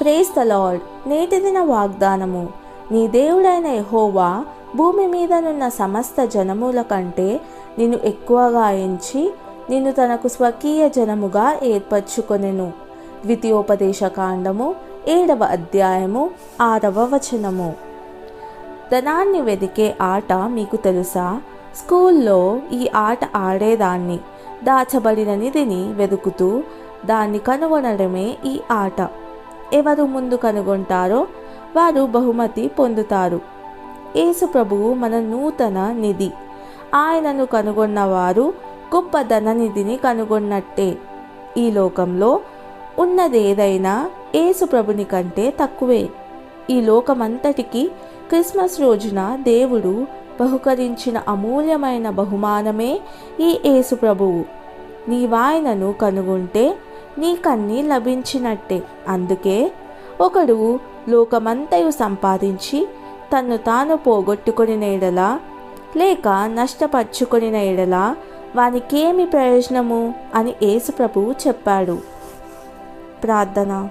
Praise the lord నేటి దిన వాగ్దానము. నీ దేవుడైన ఎహోవా భూమి మీదనున్న సమస్త జనముల కంటే నిన్ను ఎక్కువగా ఎంచి నిన్ను తనకు స్వకీయ జనముగా ఏర్పరచుకొనెను. ద్వితీయోపదేశ కాండము ఏడవ అధ్యాయము ఆరవ వచనము. ధనాన్ని వెదికే ఆట మీకు తెలుసా? స్కూల్లో ఈ ఆట ఆడేదాన్ని. దాచబడిన నిధిని వెతుకుతూ దాన్ని కనుగొనడమే ఈ ఆట. ఎవరు ముందు కనుగొంటారో వారు బహుమతి పొందుతారు. యేసు ప్రభువు మన నూతన నిధి. ఆయనను కనుగొన్నవారు గొప్ప ధననిధిని కనుగొన్నట్టే. ఈ లోకంలో ఉన్నదేదైనా యేసు ప్రభుని కంటే తక్కువే. ఈ లోకమంతటికి క్రిస్మస్ రోజున దేవుడు బహుకరించిన అమూల్యమైన బహుమానమే ఈ యేసు ప్రభువు. నీవాయనను కనుగొంటే నీకన్నీ లభించినట్టే. అందుకే ఒకడు లోకమంతయు సంపాదించి తన్ను తాను పోగొట్టుకుని ఎడలా లేక నష్టపరుచుకునిన ఎడలా వానికేమి ప్రయోజనము అని యేసుప్రభువు చెప్పాడు. ప్రార్థన.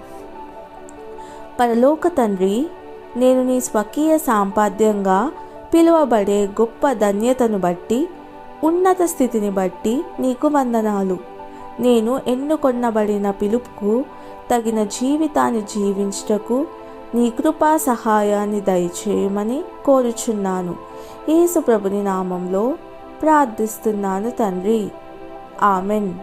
పరలోక తండ్రి నేను నీ స్వకీయ సాంపాద్యంగా పిలువబడే గొప్ప ధన్యతను బట్టి ఉన్నత స్థితిని బట్టి నీకు వందనాలు. నేను ఎన్నుకొన్నబడిన పిలుపుకు తగిన జీవితాన్ని జీవించుటకు నీ కృపా సహాయాన్ని దయచేయమని కోరుచున్నాను. ఏసుప్రభుని నామంలో ప్రార్థిస్తున్నాను తండ్రి. ఆమెన్.